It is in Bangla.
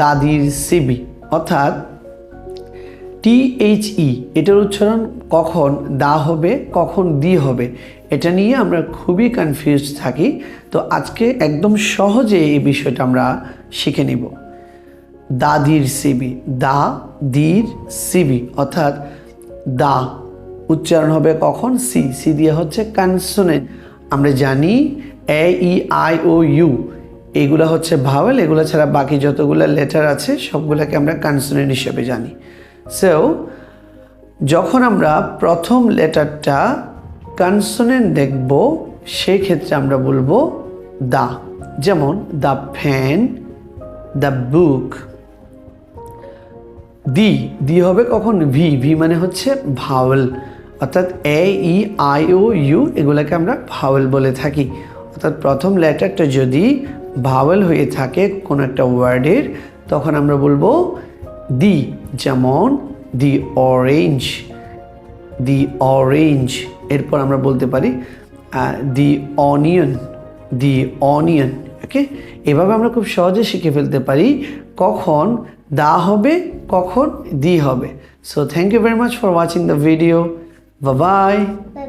দাদির সিবি অর্থাৎ টিএইচই এটার উচ্চারণ কখন দা হবে, কখন দি হবে, এটা নিয়ে আমরা খুবই কনফিউজ থাকি। তো আজকে একদম সহজে এই বিষয়টা আমরা শিখে নিব। দাদির সিবি দা, দির সিবি অর্থাৎ দা, উচ্চারণ হবে কখন? সি সি দিয়ে হচ্ছে কনসোনেন্ট আমরা জানি এ ই আই ও ইউ এগুলো হচ্ছে ভাওয়েল এগুলো ছাড়া বাকি যতগুলো লেটার আছে, সবগুলোকে আমরা কনসোনেন্ট হিসেবে জানি। সো যখন আমরা প্রথম লেটারটা কনসোনেন্ট দেখব সেই ক্ষেত্রে আমরা বলব দা। যেমন the fan the book the. The হবে কখন? ভি ভি মানে হচ্ছে ভাওয়েল অর্থাৎ A E I O U এগুলোকে আমরা ভাওয়েল বলে থাকি। অর্থাৎ প্রথম লেটারটা যদি ভাওয়েল হয়ে থাকে কোনো একটা ওয়ার্ডের, তখন আমরা বলব দি যেমন দি অরেঞ্জ দি অরেঞ্জ। এরপর আমরা বলতে পারি দি অনিয়ন দি অনিয়ন, ওকে? এভাবে আমরা খুব সহজে শিখে ফেলতে পারি কখন দা হবে, কখন দি হবে। So thank you very much for watching the video bye Bye bye.